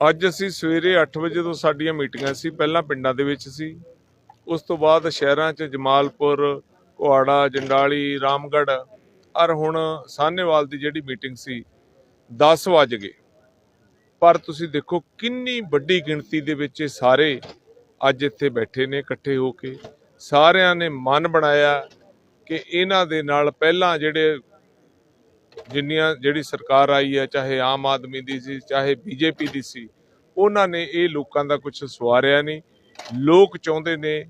ਅੱਜ ਅਸੀਂ ਸਵੇਰੇ 8 ਵਜੇ ਤੋਂ ਸਾਡੀਆਂ ਮੀਟਿੰਗਾਂ ਸੀ, ਪਹਿਲਾਂ ਪਿੰਡਾਂ ਦੇ ਵਿੱਚ ਸੀ। ਉਸ ਤੋਂ ਬਾਅਦ ਸ਼ਹਿਰਾਂ 'ਚ ਜਮਾਲਪੁਰ ਕੁਹਾੜਾ ਜੰਡਾਲੀ, ਰਾਮਗੜ੍ਹ ਔਰ ਹੁਣ ਸਾਹਨੇਵਾਲ ਦੀ ਜਿਹੜੀ ਮੀਟਿੰਗ ਸੀ 10 ਵਜ ਗਏ। ਪਰ ਤੁਸੀਂ ਦੇਖੋ ਕਿੰਨੀ ਵੱਡੀ ਗਿਣਤੀ ਦੇ ਵਿੱਚ ਇਹ ਸਾਰੇ ਅੱਜ ਇੱਥੇ ਬੈਠੇ ਨੇ, ਇਕੱਠੇ ਹੋ ਕੇ। ਸਾਰਿਆਂ ਨੇ ਮਨ ਬਣਾਇਆ ਕਿ ਇਹਨਾਂ ਦੇ ਨਾਲ ਪਹਿਲਾਂ ਜਿਹੜੇ ਜਿੰਨੀਆਂ ਜਿਹੜੀ ਸਰਕਾਰ ਆਈ ਹੈ, ਚਾਹੇ ਆਮ ਆਦਮੀ ਦੀ ਸੀ, ਚਾਹੇ ਬੀਜੇਪੀ ਦੀ ਸੀ, ਉਹਨਾਂ ਨੇ ਇਹ ਲੋਕਾਂ ਦਾ ਕੁਝ ਸਵਾਰਿਆ ਨਹੀਂ। ਲੋਕ ਚਾਹੁੰਦੇ ਨੇ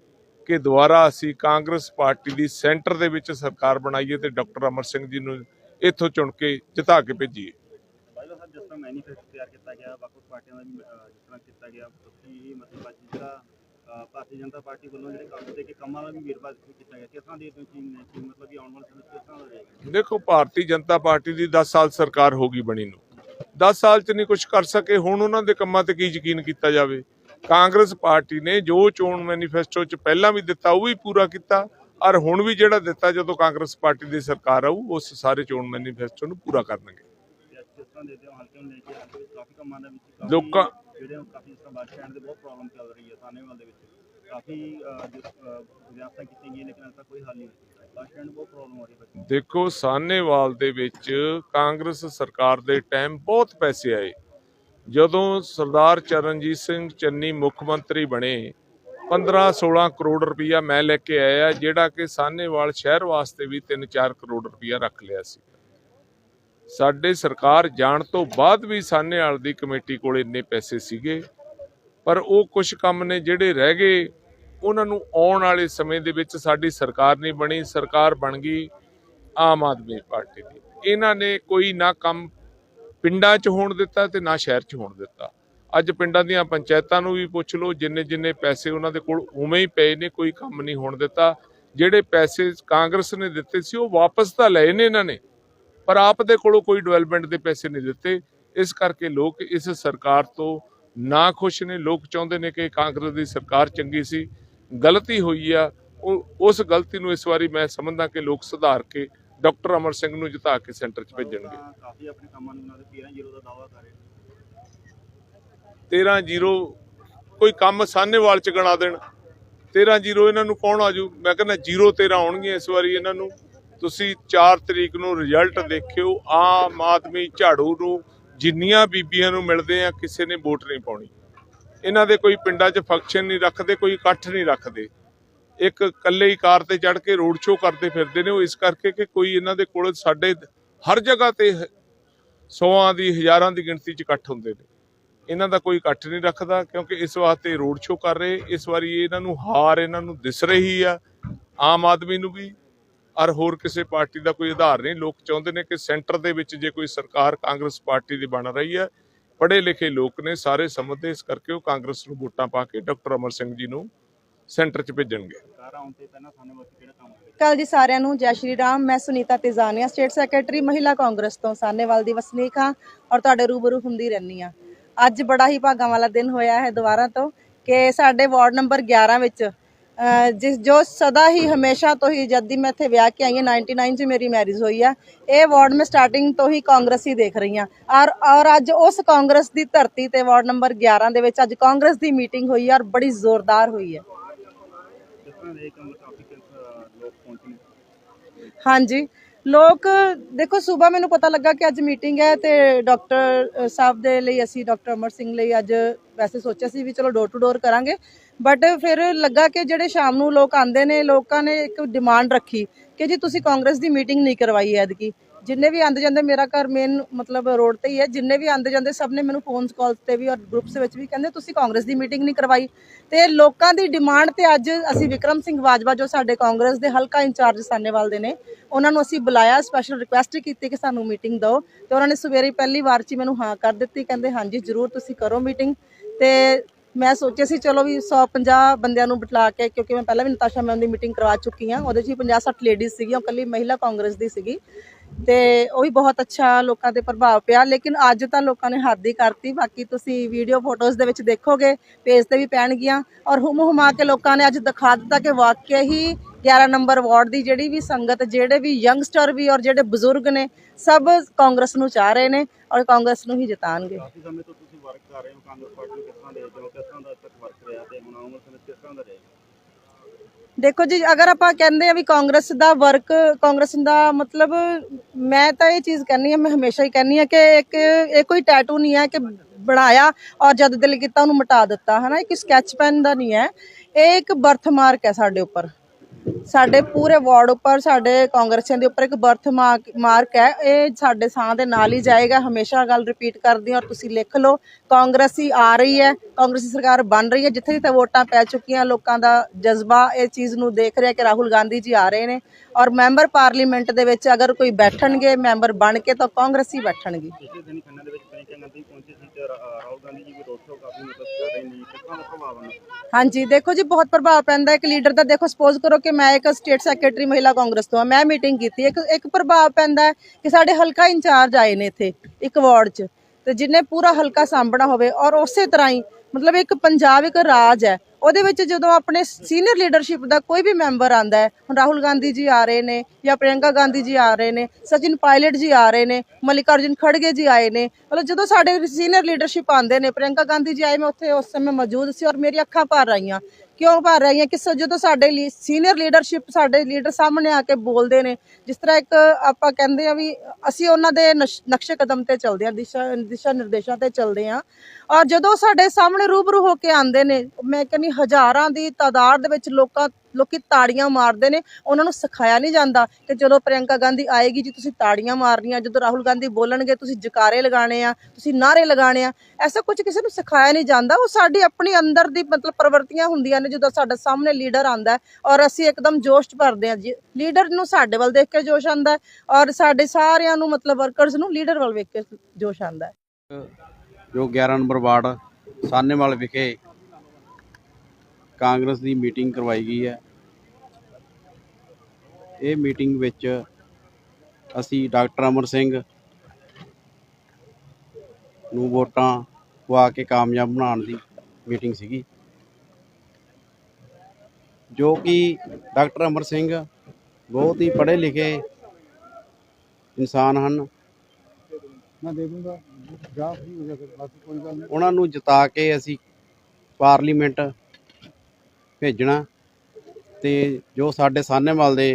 ਕਿ ਦੁਬਾਰਾ ਅਸੀਂ ਕਾਂਗਰਸ ਪਾਰਟੀ ਦੀ ਸੈਂਟਰ ਦੇ ਵਿੱਚ ਸਰਕਾਰ ਬਣਾਈਏ ਤੇ ਡਾਕਟਰ ਅਮਰ ਸਿੰਘ ਜੀ ਨੂੰ ਇੱਥੋਂ ਚੁਣ ਕੇ ਜਿਤਾ ਕੇ ਭੇਜੀਏ। ਬਾਈਲਾ ਸਾਹਿਬ ਜਿਸ ਤਰ੍ਹਾਂ ਮੈਨੀਫੈਸਟੋ ਤਿਆਰ ਕੀਤਾ ਗਿਆ ਵੱਖ ਵੱਖ ਪਾਰਟੀਆਂ ਦਾ ਜਿਸ ਤਰ੍ਹਾਂ ਕੀਤਾ ਗਿਆ, ਤੁਸੀਂ ਮਤਲਬ ਜਿਹੜਾ ਭਾਰਤੀ ਜਨਤਾ ਪਾਰਟੀ ਵੱਲੋਂ ਜਿਹੜੇ ਕੰਮ ਦੇ ਕੇ ਕੰਮਾਂ ਦਾ ਵੀ ਵੇਰਵਾ ਕੀਤਾ ਗਿਆ ਕਿਸ ਤਰ੍ਹਾਂ ਦੀ ਤੁਸੀਂ ਮਤਲਬ ਕਿ ਆਉਣ ਵਾਲੇ ਸਮੇਂ ਕਿਸ ਤਰ੍ਹਾਂ ਦਾ ਰਹੇਗਾ? ਦੇਖੋ ਭਾਰਤੀ ਜਨਤਾ ਪਾਰਟੀ ਦੀ 10 ਸਾਲ ਸਰਕਾਰ ਹੋ ਗਈ ਬਣੀ ਨੂੰ। 10 ਸਾਲ ਚ ਨਹੀਂ ਕੁਝ ਕਰ ਸਕੇ ਹੁਣ ਉਹਨਾਂ ਦੇ ਕੰਮਾਂ ਤੇ ਕੀ ਯਕੀਨ ਕੀਤਾ ਜਾਵੇ? ਕਾਂਗਰਸ ਪਾਰਟੀ ਨੇ ਜੋ ਚੋਣ ਮੈਨੀਫੈਸਟੋ ਚ ਪਹਿਲਾਂ ਵੀ ਦਿੱਤਾ ਉਹ ਵੀ ਪੂਰਾ ਕੀਤਾ। ਔਰ ਹੁਣ ਵੀ ਜਿਹੜਾ ਦਿੱਤਾ ਜਦੋਂ ਕਾਂਗਰਸ ਪਾਰਟੀ ਦੀ ਸਰਕਾਰ ਆਊ ਉਸ ਸਾਰੇ ਚੋਣ ਮੈਨੀਫੈਸਟੋ ਨੂੰ ਪੂਰਾ ਕਰਨਗੇ। ਲੋਕਾਂ- ਜਿਹੜੇ ਕਾਫੀ ਜਿਸ ਤਰ੍ਹਾਂ ਬੱਸ ਸਟੈਂਡ ਦੇ ਬਹੁਤ ਪ੍ਰੋਬਲਮ ਚੱਲ ਰਹੀ ਹੈ ਸਾਨੇਵਾਲ ਦੇ ਵਿੱਚ। ਕਾਫੀ ਅਹ, ਕੀਤੀ ਗਈ ਲੇਕਿਨ ਅਜੇ ਕੋਈ ਹੱਲ ਨਹੀਂ ਬੱਸ ਸਟੈਂਡ ਬਹੁਤ ਪ੍ਰੋਬਲਮ ਆ ਰਹੀ ਹੈ ਦੇਖੋ ਸਾਹਨੇਵਾਲ ਦੇ ਵਿੱਚ ਕਾਂਗਰਸ ਸਰਕਾਰ ਦੇ ਟਾਈਮ ਬਹੁਤ ਪੈਸੇ ਆਏ। ਜਦੋਂ ਸਰਦਾਰ ਚਰਨਜੀਤ ਸਿੰਘ ਚੰਨੀ ਮੁੱਖ ਮੰਤਰੀ ਬਣੇ 15-16 ਕਰੋੜ ਰੁਪਇਆ ਮੈਂ ਲੈ ਕੇ ਆਇਆ ਜਿਹੜਾ ਕਿ ਸਾਨੇਵਾਲ ਸ਼ਹਿਰ ਵਾਸਤੇ ਵੀ 3-4 ਕਰੋੜ ਰੁਪਇਆ ਰੱਖ ਲਿਆ ਸੀ। ਸਾਡੇ ਸਰਕਾਰ ਜਾਣ ਤੋਂ ਬਾਅਦ ਵੀ ਸਾਨੇਵਾਲ ਦੀ ਕਮੇਟੀ ਕੋਲ ਇੰਨੇ ਪੈਸੇ ਸੀਗੇ, ਪਰ ਉਹ ਕੁਝ ਕੰਮ ਨੇ ਜਿਹੜੇ ਰਹਿ ਗਏ, ਉਹਨਾਂ ਨੂੰ ਆਉਣ ਵਾਲੇ ਸਮੇਂ ਦੇ ਵਿੱਚ ਸਾਡੀ ਸਰਕਾਰ ਨਹੀਂ ਬਣੀ, ਸਰਕਾਰ ਬਣ ਗਈ ਆਮ ਆਦਮੀ ਪਾਰਟੀ ਦੀ। ਇਹਨਾਂ ਨੇ ਕੋਈ ਨਾ ਕੰਮ ਪਿੰਡਾਂ 'ਚ ਹੋਣ ਦਿੱਤਾ ਤੇ ਨਾ ਸ਼ਹਿਰ 'ਚ ਹੋਣ ਦਿੱਤਾ। ਅੱਜ ਪਿੰਡਾਂ ਦੀਆਂ ਪੰਚਾਇਤਾਂ ਨੂੰ ਵੀ ਪੁੱਛ ਲਓ, ਜਿੰਨੇ ਜਿੰਨੇ ਪੈਸੇ ਉਹਨਾਂ ਦੇ ਕੋਲ ਉਵੇਂ ਹੀ ਪਏ ਨੇ, ਕੋਈ ਕੰਮ ਨਹੀਂ ਹੋਣ ਦਿੱਤਾ। ਜਿਹੜੇ ਪੈਸੇ ਕਾਂਗਰਸ ਨੇ ਦਿੱਤੇ ਸੀ, ਉਹ ਵਾਪਸ ਤਾਂ ਲਏ ਨੇ ਇਹਨਾਂ ਨੇ। ਪਰ ਆਪ ਦੇ ਕੋਲੋਂ ਕੋਈ ਡਿਵੈਲਪਮੈਂਟ ਦੇ ਪੈਸੇ ਨਹੀਂ ਦਿੱਤੇ। ਇਸ ਕਰਕੇ ਲੋਕ ਇਸ ਸਰਕਾਰ ਤੋਂ ਨਾ ਖੁਸ਼ ਨੇ। ਲੋਕ ਚਾਹੁੰਦੇ ਨੇ ਕਿ ਕਾਂਗਰਸ ਦੀ ਸਰਕਾਰ ਚੰਗੀ ਸੀ। ਗਲਤੀ ਹੋਈ ਆ। ਉਸ ਗਲਤੀ ਨੂੰ ਇਸ ਵਾਰੀ ਮੈਂ ਸਮਝਦਾ ਕਿ ਲੋਕ ਸੁਧਾਰ ਕੇ ਡਾਕਟਰ ਅਮਰ ਸਿੰਘ ਨੂੰ ਜਿਤਾ ਕੇ ਸੈਂਟਰ 'ਚ ਭੇਜਣਗੇ। ਕਾਫੀ ਆਪਣੇ ਕੰਮਾਂ ਨੂੰ ਉਹਨਾਂ ਦੇ 13 ਜ਼ੀਰੋ ਦਾ ਦਾਅਵਾ ਕਰ ਰਹੇ ਨੇ। 13-0 ਕੋਈ ਕੰਮ ਸਾਹਨੇਵਾਲ 'ਚ ਗਣਾ ਦੇਣ। 13-0 ਇਹਨਾਂ ਨੂੰ ਕੌਣ ਆਜੂ? ਮੈਂ ਕਹਿੰਦਾ 0-13 ਆਉਣਗੀਆਂ ਇਸ ਵਾਰੀ ਇਹਨਾਂ ਨੂੰ। ਤੁਸੀਂ 4 ਤਰੀਕ ਨੂੰ ਰਿਜ਼ਲਟ ਦੇਖਿਓ, ਆਮ ਆਦਮੀ ਝਾੜੂ ਨੂੰ ਜਿੰਨੀਆਂ ਬੀਬੀਆਂ ਨੂੰ ਮਿਲਦੇ ਆ, ਕਿਸੇ ਨੇ ਵੋਟ ਨਹੀਂ ਪਾਉਣੀ। ਇਹਨਾਂ ਦੇ ਕੋਈ ਪਿੰਡਾਂ 'ਚ ਫੰਕਸ਼ਨ ਨਹੀਂ ਰੱਖਦੇ, ਕੋਈ ਇਕੱਠ ਨਹੀਂ ਰੱਖਦੇ। ਇੱਕ ਇਕੱਲੇ ਹੀ ਕਾਰ ਤੇ ਚੜ ਕੇ ਰੋਡ ਸ਼ੋਅ ਕਰਦੇ ਫਿਰਦੇ ਨੇ, ਉਹ ਇਸ ਕਰਕੇ ਕਿ ਕੋਈ ਇਹਨਾਂ ਦੇ ਕੋਲ ਸਾਡੇ ਹਰ ਜਗ੍ਹਾ ਤੇ ਹ- ਸੌਆਂ ਦੀ, ਹਜ਼ਾਰਾਂ ਦੀ ਗਿਣਤੀ 'ਚ ਇਕੱਠ ਹੁੰਦੇ ਨੇ। ਇਹਨਾਂ ਦਾ ਕੋਈ ਇਕੱਠ ਨਹੀਂ ਰੱਖਦਾ, ਕਿਉਂਕਿ ਇਸ ਵਾਸਤੇ ਰੋਡ ਸ਼ੋਅ ਕਰ ਰਹੇ, ਇਸ ਵਾਰੀ ਇਹਨਾਂ ਨੂੰ ਹਾਰ ਇਹਨਾਂ ਨੂੰ ਦਿਸ ਰਹੀ ਆ, ਆਮ ਆਦਮੀ ਨੂੰ ਵੀ। ਔਰ ਹੋਰ ਕਿਸੇ ਪਾਰਟੀ ਦਾ ਕੋਈ ਆਧਾਰ ਨਹੀਂ। ਲੋਕ ਚਾਹੁੰਦੇ ਨੇ ਕਿ ਸੈਂਟਰ ਦੇ ਵਿੱਚ ਜੇ ਕੋਈ ਸਰਕਾਰ ਕਾਂਗਰਸ ਪਾਰਟੀ ਦੀ ਬਣ ਰਹੀ ਹੈ, ਪੜ੍ਹੇ ਲਿਖੇ ਲੋਕ ਨੇ, ਸਾਰੇ ਸਮਝਦੇ ਇਸ ਕਰਕੇ ਉਹ ਕਾਂਗਰਸ ਨੂੰ ਵੋਟਾਂ ਪਾ ਕੇ ਡਾਕਟਰ ਅਮਰ ਸਿੰਘ ਜੀ ਨੂੰ ਸੈਂਟਰ 'ਚ ਭੇਜਣਗੇ। ਕੱਲ ਜੀ ਸਾਰਿਆਂ ਨੂੰ, ਜੈ ਸ਼੍ਰੀ ਰਾਮ। ਮੈਂ ਸੁਨੀਤਾ ਤੇਜ਼ਾਨੀਆ, ਸਟੇਟ ਸੈਕਟਰੀ, ਮਹਿਲਾ ਕਾਂਗਰਸ ਤੋਂ ਸਾਨੇਵਾਲ ਦੀ ਵਸਨੀਕ ਹਾਂ ਔਰ ਤੁਹਾਡੇ ਰੂਬਰੂ ਹੁੰਦੀ ਰਹਿੰਦੀ ਆ ਅੱਜ ਬੜਾ ਹੀ ਭਾਗਾਂ ਵਾਲਾ ਦਿਨ ਹੋਇਆ ਹੈ ਦੁਬਾਰਾ ਤੋਂ ਕਿ ਸਾਡੇ ਵਾਰਡ ਨੰਬਰ 11 ਵਿੱਚ ਜਿਸ ਜੋ ਸਦਾ ਹੀ ਹਮੇਸ਼ਾ ਤੋਂ ਹੀ ਜਦ ਦੀ ਮੈਂ ਇੱਥੇ ਵਿਆਹ ਕੇ ਆਈ ਹਾਂ 99 ਚ ਮੇਰੀ ਮੈਰਿਜ ਹੋਈ ਆ, ਇਹ ਵਾਰਡ ਮੈਂ ਸਟਾਰਟਿੰਗ ਤੋਂ ਹੀ ਕਾਂਗਰਸ ਹੀ ਦੇਖ ਰਹੀ ਹਾਂ। ਔਰ ਔਰ ਅੱਜ ਉਸ ਕਾਂਗਰਸ ਦੀ ਧਰਤੀ ਤੇ ਵਾਰਡ ਨੰਬਰ 11 ਦੇ ਵਿੱਚ ਅੱਜ ਕਾਂਗਰਸ ਦੀ ਮੀਟਿੰਗ ਹੋਈ ਔਰ ਬੜੀ ਜ਼ੋਰਦਾਰ ਹੋਈ ਹੈ ਲੋਕ ਹਾਂਜੀ। ਲੋਕ, ਦੇਖੋ ਸਵੇਰ ਮੈਨੂੰ ਪਤਾ ਲੱਗਾ ਕਿ ਅੱਜ ਮੀਟਿੰਗ ਹੈ ਤੇ ਡਾਕਟਰ ਸਾਹਿਬ ਦੇ ਲਈ ਅਸੀਂ ਡਾਕਟਰ ਅਮਰ ਸਿੰਘ ਲਈ ਅੱਜ ਵੈਸੇ ਸੋਚਿਆ ਸੀ ਵੀ ਚਲੋ ਡੋਰ ਟੂ ਡੋਰ ਕਰਾਂਗੇ। ਬਟ ਫਿਰ ਲੱਗਾ ਕਿ ਜਿਹੜੇ ਸ਼ਾਮ ਨੂੰ ਲੋਕ ਆਂਦੇ ਨੇ, ਲੋਕਾਂ ਨੇ ਇੱਕ ਡਿਮਾਂਡ ਰੱਖੀ ਕਿ ਜੀ ਤੁਸੀਂ ਕਾਂਗਰਸ ਦੀ ਮੀਟਿੰਗ ਨਹੀਂ ਕਰਵਾਈ ਐਦਕੀ ਜਿੰਨੇ ਵੀ ਆਂਦੇ ਜਾਂਦੇ, ਮੇਰਾ ਘਰ ਮੇਨ ਮਤਲਬ ਰੋਡ ਤੇ ਹੀ ਹੈ। ਜਿੰਨੇ ਵੀ ਆਂਦੇ ਜਾਂਦੇ, ਸਭ ਨੇ ਮੈਨੂੰ ਫੋਨਸ ਕਾਲਸ ਤੇ ਵੀ ਔਰ ਗਰੁੱਪਸ ਦੇ ਵਿੱਚ ਵੀ ਕਹਿੰਦੇ, ਤੁਸੀਂ ਕਾਂਗਰਸ ਦੀ ਮੀਟਿੰਗ ਨਹੀਂ ਕਰਵਾਈ। ਤੇ ਲੋਕਾਂ ਦੀ ਡਿਮਾਂਡ ਤੇ ਅੱਜ ਅਸੀਂ ਵਿਕਰਮ ਸਿੰਘ ਬਾਜਵਾ, ਜੋ ਸਾਡੇ ਕਾਂਗਰਸ ਦੇ ਹਲਕਾ ਇੰਚਾਰਜ ਸਾਨੇਵਾਲ ਦੇ ਨੇ, ਉਹਨਾਂ ਨੂੰ ਅਸੀਂ ਬੁਲਾਇਆ ਸਪੈਸ਼ਲ ਰਿਕੁਐਸਟ ਕੀਤੀ ਕਿ ਸਾਨੂੰ ਮੀਟਿੰਗ ਦਿਓ। ਤੇ ਉਹਨਾਂ ਨੇ ਸਵੇਰੇ ਪਹਿਲੀ ਵਾਰ 'ਚ ਹੀ ਮੈਨੂੰ ਹਾਂ ਕਰ ਦਿੱਤੀ। ਕਹਿੰਦੇ, ਹਾਂਜੀ, ਜਰੂਰ ਤੁਸੀਂ ਕਰੋ ਮੀਟਿੰਗ ਤੇ ਮੈਂ ਸੋਚਿਆ ਸੀ, ਚਲੋ ਵੀ 150 ਬੰਦਿਆਂ ਨੂੰ ਬਿਠਾ ਕੇ, ਕਿਉਂਕਿ ਮੈਂ ਪਹਿਲਾਂ ਵੀ ਨਤਾਸ਼ਾ ਮੈਮ ਦੀ ਮੀਟਿੰਗ ਕਰਵਾ ਚੁੱਕੀ ਹਾਂ। ਉਹਦੇ 'ਚ ਵੀ 50 60 ਲੇਡੀਜ਼ ਸੀਗੀਆਂ, ਉਹ ਕੱਲੀ ਮਹਿਲਾ ਕਾਂਗਰਸ ਦੀ ਸੀਗੀ। ਤੇ ਉਹ ਵੀ ਬਹੁਤ ਅੱਛਾ ਲੋਕਾਂ ਤੇ ਪ੍ਰਭਾਵ ਪਿਆ, ਲੇਕਿਨ ਅੱਜ ਤਾਂ ਲੋਕਾਂ ਨੇ ਹੱਦ ਹੀ ਕਰਤੀ। ਬਾਕੀ ਤੁਸੀਂ ਵੀਡੀਓ ਫੋਟੋਜ਼ ਦੇ ਵਿੱਚ ਦੇਖੋਗੇ ਪੇਜ ਤੇ ਵੀ ਪੈਣਗੀਆਂ। ਔਰ ਹੁਮ ਹੁਮਾ ਕੇ ਲੋਕਾਂ ਨੇ ਅੱਜ ਦਿਖਾ ਦਿੱਤਾ ਕਿ ਵਾਕਿਆ ਹੀ 11 ਨੰਬਰ ਵਾਰਡ ਦੀ ਜਿਹੜੀ ਵੀ ਸੰਗਤ, ਜਿਹੜੇ ਵੀ ਯੰਗਸਟਰ ਵੀ ਔਰ ਜਿਹੜੇ ਬਜ਼ੁਰਗ ਨੇ, ਸਭ ਕਾਂਗਰਸ ਨੂੰ ਚਾਹ ਰਹੇ ਨੇ ਔਰ ਕਾਂਗਰਸ ਨੂੰ ਹੀ ਜਿਤਾਣਗੇ। ਕਰ ਰਹੇ ਹੋ? ਕਾਂਗਰਸ ਪਾਰਟੀ ਨੂੰ ਕਿਸ ਤਰ੍ਹਾਂ ਦੇ ਹੋ ਕਿਸ ਤਰ੍ਹਾਂ ਦਾ ਤੱਕ ਵਰਕ ਰਿਹਾ ਤੇ ਹੁਣ ਆਉਣ ਸਮੇਂ ਕਿਸ ਤਰ੍ਹਾਂ ਦਾ ਰਹੇਗਾ? ਦੇਖੋ ਜੀ, ਅਗਰ ਆਪਾਂ ਕਹਿੰਦੇ ਆ ਵੀ ਕਾਂਗਰਸ ਦਾ ਵਰਕ ਕਾਂਗਰਸ ਦਾ ਮਤਲਬ ਮੈਂ ਤਾਂ ਇਹ ਚੀਜ਼ ਕਹਿੰਨੀ ਆ ਮੈਂ ਹਮੇਸ਼ਾ ਹੀ ਕਹਿੰਨੀ ਆ ਕਿ ਇੱਕ ਇਹ ਕੋਈ ਟੈਟੂ ਨਹੀਂ ਹੈ ਕਿ ਬਣਾਇਆ ਔਰ ਜਦ ਦਿਲ ਕੀਤਾ ਉਹਨੂੰ ਮਿਟਾ ਦਿੱਤਾ, ਹਨਾ? ਇੱਕ ਸਕੈਚ ਪੈਨ ਦਾ ਨਹੀਂ ਹੈ। ਇਹ ਇੱਕ ਬਰਥ ਮਾਰਕ ਹੈ ਸਾਡੇ ਉੱਪਰ। ਸਾਡੇ ਪੂਰੇ ਵਾਰਡ ਉੱਪਰ, ਸਾਡੇ ਕਾਂਗਰਸੀਆਂ ਦੇ ਉੱਪਰ ਇੱਕ ਬਰਥ ਮਾਰਕ ਹੈ। ਇਹ ਸਾਡੇ ਸਾਹ ਦੇ ਨਾਲ ਹੀ ਜਾਏਗਾ। ਹਮੇਸ਼ਾ ਗੱਲ ਰਿਪੀਟ ਕਰਦੀ ਹਾਂ ਔਰ ਤੁਸੀਂ ਲਿਖ ਲਓ। ਕਾਂਗਰਸੀ ਆ ਰਹੀ ਹੈ, ਕਾਂਗਰਸੀ ਸਰਕਾਰ ਬਣ ਰਹੀ ਹੈ। ਜਿੱਥੇ ਜਿੱਥੇ ਵੋਟਾਂ ਪੈ ਚੁੱਕੀਆਂ, ਲੋਕਾਂ ਦਾ ਜਜ਼ਬਾ ਇਹ ਚੀਜ਼ ਨੂੰ ਦੇਖ ਰਿਹਾ ਕਿ ਰਾਹੁਲ ਗਾਂਧੀ ਜੀ ਆ ਰਹੇ ਨੇ। ਔਰ ਮੈਂਬਰ ਪਾਰਲੀਮੈਂਟ ਦੇ ਵਿੱਚ ਅਗਰ ਕੋਈ ਬੈਠਣਗੇ, ਮੈਂਬਰ ਬਣ ਕੇ ਤਾਂ ਕਾਂਗਰਸੀ ਬੈਠਣਗੇ ਪਿਛਲੇ ਦਿਨ ਖੰਨਾ ਦੇ ਵਿੱਚ ਪ੍ਰਿੰਕਾ ਗਾਂਧੀ ਪਹੁੰਚੇ ਸੀ ਤੇ ਰਾ- ਰਾਹੁਲ ਗਾਂਧੀ ਜੀ ਵੀ ਰੋਡ ਸ਼ੋਅ ਕਾਫੀ ਮਤਲਬ ਕਰ ਪ੍ਰਭਾਵ ਹੈ ਹਾਂਜੀ, ਦੇਖੋ ਜੀ, ਬਹੁਤ ਪ੍ਰਭਾਵ ਪੈਂਦਾ ਇੱਕ ਲੀਡਰ ਦਾ ਦੇਖੋ ਸਪੋਜ਼ ਕਰੋ ਕਿ ਮੈਂ ਇੱਕ ਸਟੇਟ ਸੈਕਟਰੀ ਮਹਿਲਾ ਕਾਂਗਰਸ ਤੋਂ ਆ ਮੈਂ ਮੀਟਿੰਗ ਕੀਤੀ ਇੱਕ ਇੱਕ ਪ੍ਰਭਾਵ ਪੈਂਦਾ ਹੈ ਕਿ ਸਾਡੇ ਹਲਕਾ ਇੰਚਾਰਜ ਆਏ ਨੇ ਇੱਥੇ, ਇੱਕ ਵਾਰਡ 'ਚ। ਤੇ ਜਿਨੇ ਪੂਰਾ ਹਲਕਾ ਸਾਂਭਣਾ ਹੋਵੇ, ਔਰ ਉਸੇ ਤਰ੍ਹਾਂ ਹੀ, ਮਤਲਬ ਇੱਕ ਪੰਜਾਬ ਇੱਕ ਰਾਜ ਹੈ। ਉਹਦੇ ਵਿੱਚ ਜਦੋਂ ਆਪਣੇ ਸੀਨੀਅਰ ਲੀਡਰਸ਼ਿਪ ਦਾ ਕੋਈ ਵੀ ਮੈਂਬਰ ਆਂਦਾ ਹੈ, ਹੁਣ ਰਾਹੁਲ ਗਾਂਧੀ ਜੀ ਆ ਰਹੇ ਨੇ ਜਾਂ ਪ੍ਰਿਯੰਕਾ ਗਾਂਧੀ ਜੀ ਆ ਰਹੇ ਨੇ, ਸਚਿਨ ਪਾਇਲਟ ਜੀ ਆ ਰਹੇ ਨੇ, ਮਲਿਕਾਰਜੁਨ ਖੜਗੇ ਜੀ ਆਏ ਨੇ, ਮਤਲਬ ਜਦੋਂ ਸਾਡੇ ਸੀਨੀਅਰ ਲੀਡਰਸ਼ਿਪ ਆਂਦੇ ਨੇ, ਪ੍ਰਿਯੰਕਾ ਗਾਂਧੀ ਜੀ ਆਏ, ਮੈਂ ਉੱਥੇ ਉਸ ਸਮੇਂ ਮੌਜੂਦ ਸੀ ਔਰ ਮੇਰੀ ਅੱਖਾਂ ਭਰ ਰਹੀਆਂ। ਕਿਉਂ ਭਰ ਰਹੀਆਂ ਕਿ ਸ- ਜਦੋਂ ਸਾਡੇ ਲਈ ਸੀਨੀਅਰ ਲੀਡਰਸ਼ਿਪ ਸਾਡੇ ਲੀਡਰ ਸਾਹਮਣੇ ਆ ਕੇ ਬੋਲਦੇ ਨੇ, ਜਿਸ ਤਰ੍ਹਾਂ ਇੱਕ ਆਪਾਂ ਕਹਿੰਦੇ ਆ ਵੀ ਅਸੀਂ ਉਹਨਾਂ ਦੇ ਨਸ਼- ਨਕਸ਼ੇ ਕਦਮ ਤੇ ਚੱਲਦੇ ਆ ਦਿਸ਼ਾ ਦਿਸ਼ਾ ਨਿਰਦੇਸ਼ਾਂ ਤੇ ਚੱਲਦੇ ਆ ਔਰ ਜਦੋਂ ਸਾਡੇ ਸਾਹਮਣੇ ਰੂਬਰੂ ਹੋ ਕੇ ਆਉਂਦੇ ਨੇ, ਮੈਂ ਕਹਿੰਨੀ ਹਜ਼ਾਰਾਂ ਦੀ ਤਾਦਾਦ ਦੇ ਵਿੱਚ ਲੋਕਾਂ ਲੋਕੀ ਤਾੜੀਆਂ ਮਾਰਦੇ ਨੇ, ਉਹਨਾਂ ਨੂੰ ਸਿਖਾਇਆ ਨਹੀਂ ਜਾਂਦਾ ਕਿ ਜਦੋਂ ਪ੍ਰਿਯੰਕਾ ਗਾਂਧੀ ਆਏਗੀ ਜੀ, ਤੁਸੀਂ ਤਾੜੀਆਂ ਮਾਰਨੀਆਂ, ਜਦੋਂ ਰਾਹੁਲ ਗਾਂਧੀ ਬੋਲਣਗੇ, ਤੁਸੀਂ ਜਕਾਰੇ ਲਗਾਣੇ ਆ, ਤੁਸੀਂ ਨਾਰੇ ਲਗਾਣੇ ਆ, ਐਸਾ ਕੁਝ ਕਿਸੇ ਨੂੰ ਸਿਖਾਇਆ ਨਹੀਂ ਜਾਂਦਾ। ਉਹ ਸਾਡੀ ਆਪਣੀ ਅੰਦਰ ਦੀ ਮਤਲਬ ਪ੍ਰਵਰਤੀਆਂ ਹੁੰਦੀਆਂ ਨੇ, ਜਦੋਂ ਸਾਡੇ ਸਾਹਮਣੇ ਲੀਡਰ ਆਂਦਾ ਔਰ ਅਸੀਂ ਇੱਕਦਮ ਜੋਸ਼ ਭਰਦੇ ਆ ਜੀ। ਲੀਡਰ ਨੂੰ ਸਾਡੇ ਵੱਲ ਦੇਖ ਕੇ ਜੋਸ਼ ਆਂਦਾ ਔਰ ਸਾਡੇ ਸਾਰਿਆਂ ਨੂੰ ਮਤਲਬ ਵਰਕਰਸ ਨੂੰ ਲੀਡਰ ਵੱਲ ਵੇਖ ਕੇ ਜੋਸ਼ ਆਂਦਾ ਜੋ 11 ਨੰਬਰ ਵਾਰਡ, ਸਾਹਨੇਵਾਲ ਵਿਖੇ ਕਾਂਗਰਸ ਦੀ ਮੀਟਿੰਗ ਕਰਵਾਈ ਗਈ ਹੈ। ਇਹ ਮੀਟਿੰਗ ਵਿੱਚ ਅਸੀਂ ਡਾਕਟਰ ਅਮਰ ਸਿੰਘ ਨੂੰ ਵੋਟਾਂ ਪਵਾ ਕੇ ਕਾਮਯਾਬ ਬਣਾਉਣ ਦੀ ਮੀਟਿੰਗ ਸੀਗੀ। ਜੋ ਕਿ ਡਾਕਟਰ ਅਮਰ ਸਿੰਘ ਬਹੁਤ ਹੀ ਪੜ੍ਹੇ ਲਿਖੇ ਇਨਸਾਨ ਹਨ। ਮੈਂ ਦੇ ਦੂੰਗਾ। ਜਾ ਫਰੀ ਹੋ ਜਾ ਫਿਰ ਕੋਈ ਗੱਲ ਨਹੀਂ। ਉਹਨਾਂ ਨੂੰ ਜਿਤਾ ਕੇ ਅਸੀਂ ਪਾਰਲੀਮੈਂਟ ਭੇਜਣਾ ਤੇ ਜੋ ਸਾਡੇ ਸਾਹਨੇਵਾਲ ਦੇ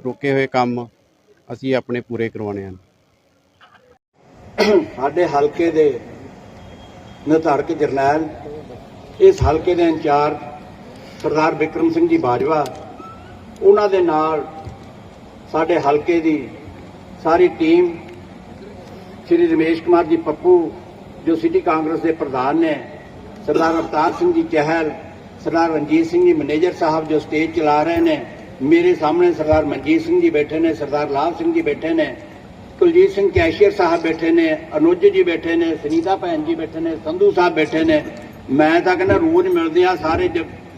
ਰੁਕੇ ਹੋਏ ਕੰਮ ਅਸੀਂ ਆਪਣੇ ਪੂਰੇ ਕਰਵਾਉਣੇ ਹਨ। ਸਾਡੇ ਹਲਕੇ ਦੇ ਨਿਰਧਾਰਕ ਜਰਨੈਲ, ਇਸ ਹਲਕੇ ਦੇ ਇੰਚਾਰਜ ਸਰਦਾਰ ਵਿਕਰਮ ਸਿੰਘ ਜੀ ਬਾਜਵਾ, ਉਹਨਾਂ ਦੇ ਨਾਲ ਸਾਡੇ ਹਲਕੇ ਦੀ ਸਾਰੀ ਟੀਮ, ਸ਼੍ਰੀ ਰਮੇਸ਼ ਕੁਮਾਰ ਜੀ ਪੱਪੂ, ਜੋ ਸਿਟੀ ਕਾਂਗਰਸ ਦੇ ਪ੍ਰਧਾਨ ਨੇ, ਸਰਦਾਰ ਅਵਤਾਰ ਸਿੰਘ ਜੀ ਚਹਿਲ, ਸਰਦਾਰ ਰਣਜੀਤ ਸਿੰਘ ਜੀ ਮੈਨੇਜਰ ਸਾਹਿਬ ਜੋ ਸਟੇਜ ਚਲਾ ਰਹੇ ਨੇ ਮੇਰੇ ਸਾਹਮਣੇ ਸਰਦਾਰ ਮਨਜੀਤ ਸਿੰਘ ਜੀ ਬੈਠੇ ਨੇ, ਸਰਦਾਰ ਲਾਭ ਸਿੰਘ ਜੀ ਬੈਠੇ ਨੇ, ਕੁਲਜੀਤ ਸਿੰਘ ਕੈਸ਼ੀਅਰ ਸਾਹਿਬ ਬੈਠੇ ਨੇ, ਅਨੁਜ ਜੀ ਬੈਠੇ ਨੇ, ਸੁਨੀਤਾ ਭੈਣ ਜੀ ਬੈਠੇ ਨੇ, ਸੰਧੂ ਸਾਹਿਬ ਬੈਠੇ ਨੇ। ਮੈਂ ਤਾਂ ਕਹਿੰਦਾ ਰੋਜ਼ ਮਿਲਦੇ ਆ, ਸਾਰੇ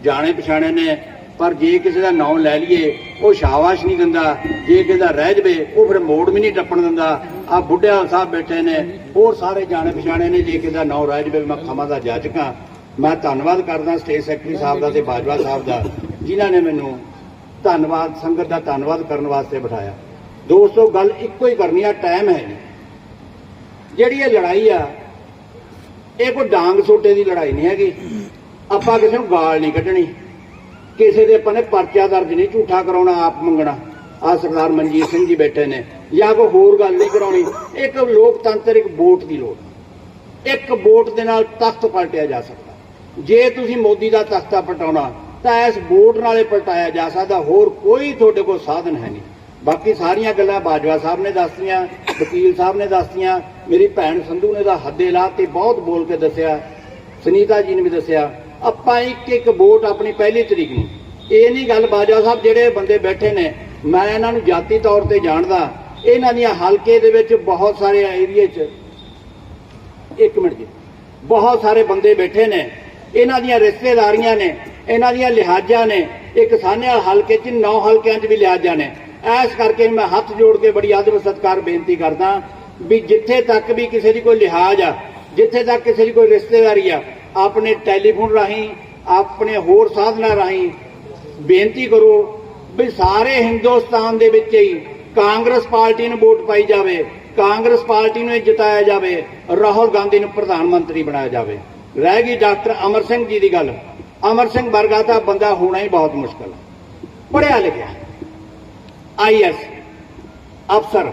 ਜਾਣੇ ਪਛਾਣੇ ਨੇ, ਪਰ ਜੇ ਕਿਸੇ ਦਾ ਨਾਮ ਲੈ ਲਈਏ, ਉਹ ਸ਼ਾਬਾਸ਼ ਨਹੀਂ ਦਿੰਦਾ। ਜੇ ਕਿਸੇ ਦਾ ਰਹਿ ਜਵੇ, ਉਹ ਫਿਰ ਮੋੜ ਵੀ ਨਹੀਂ ਟੱਪਣ ਦਿੰਦਾ। ਆ ਬੁੱਢਿਆ ਸਾਹਿਬ ਬੈਠੇ ਨੇ, ਹੋਰ ਸਾਰੇ ਜਾਣੇ ਪਛਾਣੇ ਨੇ, ਜੇ ਕਿਸੇ ਦਾ ਨਾਮ ਰਹਿ ਜਵੇ, ਮੈਂ ਖਮਾ ਦਾ ਜਾਚਕਾਂ ਮੈਂ ਧੰਨਵਾਦ ਕਰਦਾ ਸਟੇਟ ਸੈਕਟਰੀ ਸਾਹਿਬ ਦਾ ਤੇ ਬਾਜਵਾ ਸਾਹਿਬ ਦਾ, ਜਿਨ੍ਹਾਂ ਨੇ ਮੈਨੂੰ ਧੰਨਵਾਦ, ਸੰਗਤ ਦਾ ਧੰਨਵਾਦ ਕਰਨ ਵਾਸਤੇ ਬਿਠਾਇਆ। ਦੋਸਤੋ, ਗੱਲ ਇੱਕੋ ਹੀ ਕਰਨੀ ਆ ਟਾਈਮ ਹੈ ਨਹੀਂ। ਜਿਹੜੀ ਇਹ ਲੜਾਈ ਆ, ਇਹ ਕੋਈ ਡਾਂਗ ਸੋਟੇ ਦੀ ਲੜਾਈ ਨਹੀਂ ਹੈਗੀ। ਆਪਾਂ ਕਿਸੇ ਨੂੰ ਗਾਲ ਨਹੀਂ ਕੱਢਣੀ। ਕਿਸੇ ਦੇ ਆਪਾਂ ਨੇ ਪਰਚਾ ਦਰਜ ਨਹੀਂ, ਝੂਠਾ ਕਰਾਉਣਾ, ਆਪ ਮੰਗਣਾ। ਆ ਸਰਦਾਰ ਮਨਜੀਤ ਸਿੰਘ ਜੀ ਬੈਠੇ ਨੇ। ਜਾਂ ਕੋਈ ਹੋਰ ਗੱਲ ਨਹੀਂ ਕਰਾਉਣੀ। ਇੱਕ ਲੋਕਤੰਤਰਿਕ ਵੋਟ ਦੀ ਲੋੜ। ਇੱਕ ਵੋਟ ਦੇ ਨਾਲ ਤਖਤ ਪਲਟਿਆ ਜਾ ਸਕਦਾ। ਜੇ ਤੁਸੀਂ ਮੋਦੀ ਦਾ ਤਖਤਾ ਪਲਟਾਉਣਾ ਤਾਂ ਇਸ ਵੋਟ ਨਾਲੇ ਪਲਟਾਇਆ ਜਾ ਸਕਦਾ, ਹੋਰ ਕੋਈ ਤੁਹਾਡੇ ਕੋਲ ਸਾਧਨ ਹੈ ਨਹੀਂ। ਬਾਕੀ ਸਾਰੀਆਂ ਗੱਲਾਂ ਬਾਜਵਾ ਸਾਹਿਬ ਨੇ ਦੱਸਤੀਆਂ, ਵਕੀਲ ਸਾਹਿਬ ਨੇ ਦੱਸਤੀਆਂ, ਮੇਰੀ ਭੈਣ ਸੰਧੂ ਨੇ ਦਾ ਹੱਦੇ ਲਾ ਤੇ ਬਹੁਤ ਬੋਲ ਕੇ ਦੱਸਿਆ, ਸੁਨੀਤਾ ਜੀ ਨੇ ਵੀ ਦੱਸਿਆ। ਆਪਾਂ ਇੱਕ ਇੱਕ ਵੋਟ ਆਪਣੀ ਪਹਿਲੀ ਤਰੀਕ ਨੂੰ। ਇਹ ਨਹੀਂ ਗੱਲ ਬਾਜਵਾ ਸਾਹਿਬ, ਜਿਹੜੇ ਬੰਦੇ ਬੈਠੇ ਨੇ, ਮੈਂ ਇਹਨਾਂ ਨੂੰ ਜਾਤੀ ਤੌਰ ਤੇ ਜਾਣਦਾ। ਇਹਨਾਂ ਦੀਆਂ ਹਲਕੇ ਦੇ ਵਿੱਚ ਬਹੁਤ ਸਾਰੇ ਏਰੀਏ 'ਚ ਇੱਕ ਮਿੰਟ ਜੀ। ਬਹੁਤ ਸਾਰੇ ਬੰਦੇ ਬੈਠੇ ਨੇ। ਇਹਨਾਂ ਦੀਆਂ ਰਿਸ਼ਤੇਦਾਰੀਆਂ ਨੇ। ਇਹਨਾਂ ਦੀਆਂ ਲਿਹਾਜ਼ਾਂ ਨੇ, ਇਹ ਸਾਹਨੇਵਾਲ ਹਲਕੇ 'ਚ ਨੌ ਹਲਕਿਆਂ 'ਚ ਵੀ ਲਿਹਾਜ਼ਾਂ ਨੇ। ਐਸ ਕਰਕੇ ਮੈਂ ਹੱਥ ਜੋੜ ਕੇ ਬੜੀ ਆਦਰ ਸਤਿਕਾਰ ਬੇਨਤੀ ਕਰਦਾ ਵੀ ਜਿੱਥੇ ਤੱਕ ਵੀ ਕਿਸੇ ਦੀ ਕੋਈ ਲਿਹਾਜ਼ ਆ, ਜਿੱਥੇ ਤੱਕ ਕਿਸੇ ਦੀ ਕੋਈ ਰਿਸ਼ਤੇਦਾਰੀ ਆ, ਆਪਣੇ ਟੈਲੀਫੋਨ ਰਾਹੀਂ, ਆਪਣੇ ਹੋਰ ਸਾਧਨਾਂ ਰਾਹੀਂ ਬੇਨਤੀ ਕਰੋ ਵੀ ਸਾਰੇ ਹਿੰਦੁਸਤਾਨ ਦੇ ਵਿੱਚ ਹੀ ਕਾਂਗਰਸ ਪਾਰਟੀ ਨੂੰ ਵੋਟ ਪਾਈ ਜਾਵੇ, ਕਾਂਗਰਸ ਪਾਰਟੀ ਨੂੰ ਇਹ ਜਿਤਾਇਆ ਜਾਵੇ, ਰਾਹੁਲ ਗਾਂਧੀ ਨੂੰ ਪ੍ਰਧਾਨ ਮੰਤਰੀ ਬਣਾਇਆ ਜਾਵੇ। ਰਹਿ ਗਈ ਡਾਕਟਰ ਅਮਰ ਸਿੰਘ ਜੀ ਦੀ ਗੱਲ। ਅਮਰ ਸਿੰਘ ਵਰਗਾ ਦਾ ਬੰਦਾ ਹੋਣਾ ਹੀ ਬਹੁਤ ਮੁਸ਼ਕਲ ਹੈ। ਪੜਿਆ ਲਿਖਿਆ ਆਈਐਸ ਅਫਸਰ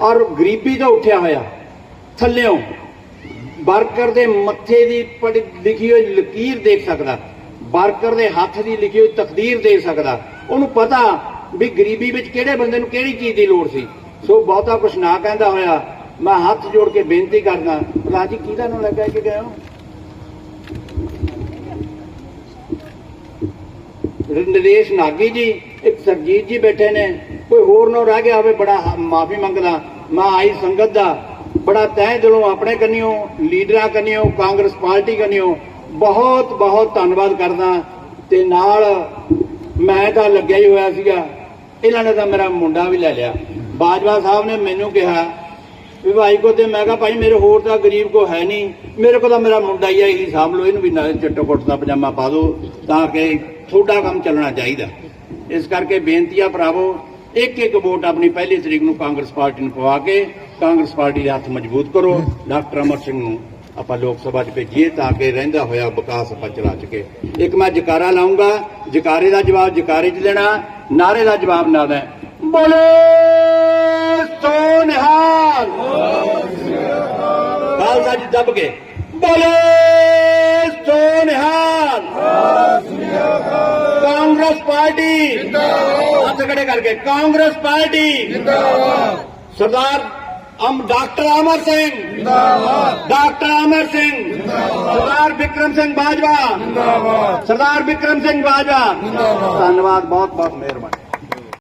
ਔਰ ਗਰੀਬੀ ਤੋਂ ਉੱਠਿਆ ਹੋਇਆ, ਥੱਲਿਓਂ ਵਰਕਰ ਦੇ ਮੱਥੇ ਦੀ ਪੜ੍ਹੀ ਲਿਖੀ ਹੋਈ ਲਕੀਰ ਦੇਖ ਸਕਦਾ, ਵਰਕਰ ਦੇ ਹੱਥ ਦੀ ਲਿਖੀ ਹੋਈ ਤਕਦੀਰ ਦੇਖ ਸਕਦਾ। ਉਹਨੂੰ ਪਤਾ ਵੀ ਗਰੀਬੀ ਵਿੱਚ ਕਿਹੜੇ ਬੰਦੇ ਨੂੰ ਕਿਹੜੀ ਚੀਜ਼ ਦੀ ਲੋੜ ਸੀ। ਸੋ ਬਹੁਤਾ ਕੁਝ ਨਾ ਕਹਿੰਦਾ ਹੋਇਆ, ਮੈਂ ਹੱਥ ਜੋੜ ਕੇ ਬੇਨਤੀ ਕਰਦਾ, ਰਾਜੀ ਜੀ ਕਿਹਦਾ ਨੂੰ ਲੱਗਾ ਕਿ ਗਏ ਹੋ? ਨਰੇਸ਼ ਨਾਗੀ ਜੀ, ਇੱਕ ਸਰਜੀਤ ਜੀ ਬੈਠੇ ਨੇ। ਕੋਈ ਹੋਰ ਨਾ ਰਹਿ ਗਿਆ ਹੋਵੇ, ਬੜਾ ਮਾਫੀ ਮੰਗਦਾ। ਮੈਂ ਆਈ ਸੰਗਤ ਦਾ। ਬੜਾ ਤਹਿ ਦਿਲੋਂ ਆਪਣੇ ਕੰਨਿਓ, ਲੀਡਰਾਂ ਕੰਨਿਓ, ਕਾਂਗਰਸ ਪਾਰਟੀ ਕੰਨਿਓ, ਬਹੁਤ ਬਹੁਤ ਧੰਨਵਾਦ ਕਰਦਾ। ਤੇ ਨਾਲ ਮੈਂ ਤਾਂ ਲੱਗਿਆ ਹੀ ਹੋਇਆ ਸੀਗਾ। ਇਹਨਾਂ ਨੇ ਤਾਂ ਮੇਰਾ ਮੁੰਡਾ ਵੀ ਲੈ ਲਿਆ। ਬਾਜਵਾ ਸਾਹਿਬ ਨੇ ਮੈਨੂੰ ਕਿਹਾ ਵੀ ਭਾਈ ਕੋ ਤੇ ਮੈਂ ਕਿਹਾ, ਭਾਈ ਮੇਰੇ ਹੋਰ ਤਾਂ ਗਰੀਬ ਕੋ ਹੈ ਨਹੀਂ। ਮੇਰੇ ਕੋਲ ਤਾਂ ਮੇਰਾ ਮੁੰਡਾ ਹੀ ਹੈ ਇਹੀ ਸਾਂਭ ਲਓ, ਇਹਨੂੰ ਵੀ ਨਾਲ ਚਿੱਟੋ ਕੁੱਟ ਦਾ ਪਜਾਮਾ ਪਾ ਦਿਓ। ਤਾਂ ਕਿ ਤੁਹਾਡਾ ਕੰਮ ਚੱਲਣਾ ਚਾਹੀਦਾ। ਇਸ ਕਰਕੇ ਬੇਨਤੀ ਆ ਭਰਾਵੋ ਇੱਕ ਇੱਕ ਵੋਟ ਆਪਣੀ ਪਹਿਲੀ ਤਰੀਕ ਨੂੰ ਕਾਂਗਰਸ ਪਾਰਟੀ ਨੂੰ ਪਵਾ ਕੇ ਕਾਂਗਰਸ ਪਾਰਟੀ ਦੇ ਹੱਥ ਮਜ਼ਬੂਤ ਕਰੋ। ਡਾਕਟਰ ਅਮਰ ਸਿੰਘ ਨੂੰ ਆਪਾਂ ਲੋਕ ਸਭਾ 'ਚ ਭੇਜੀਏ ਤਾਂ ਕਿ ਰਹਿੰਦਾ ਹੋਇਆ ਵਿਕਾਸ ਆਪਾਂ ਚਲਾ ਚੁੱਕੇ ਇੱਕ ਮੈਂ ਜਕਾਰਾ ਲਾਉਂਗਾ, ਜਕਾਰੇ ਦਾ ਜਵਾਬ ਜਕਾਰੇ 'ਚ ਦੇਣਾ ਨਾਰੇ ਦਾ ਜਵਾਬ ਨਾ ਦੇ ਬੋਲੇ ਸੋ ਨਿਹਾਲ ਖਾਲਸਾ ਜੀ ਦੱਬ ਕੇ ਬੋਲੇ ਸੋ ਨਿਹਾਲ ਕਾਂਗਰਸ ਪਾਰਟੀ ਜਿੰਦਾਬਾਦ ਹੱਥ ਖੜੇ ਕਰਕੇ ਕਾਂਗਰਸ ਪਾਰਟੀ ਜਿੰਦਾਬਾਦ ਸਰਦਾਰ ਅਮ ਡਾਕਟਰ ਅਮਰ ਸਿੰਘ ਜਿੰਦਾਬਾਦ ਡਾਕਟਰ ਅਮਰ ਸਿੰਘ ਜਿੰਦਾਬਾਦ ਸਰਦਾਰ ਵਿਕਰਮ ਸਿੰਘ ਬਾਜਵਾ ਜਿੰਦਾਬਾਦ ਸਰਦਾਰ ਵਿਕਰਮ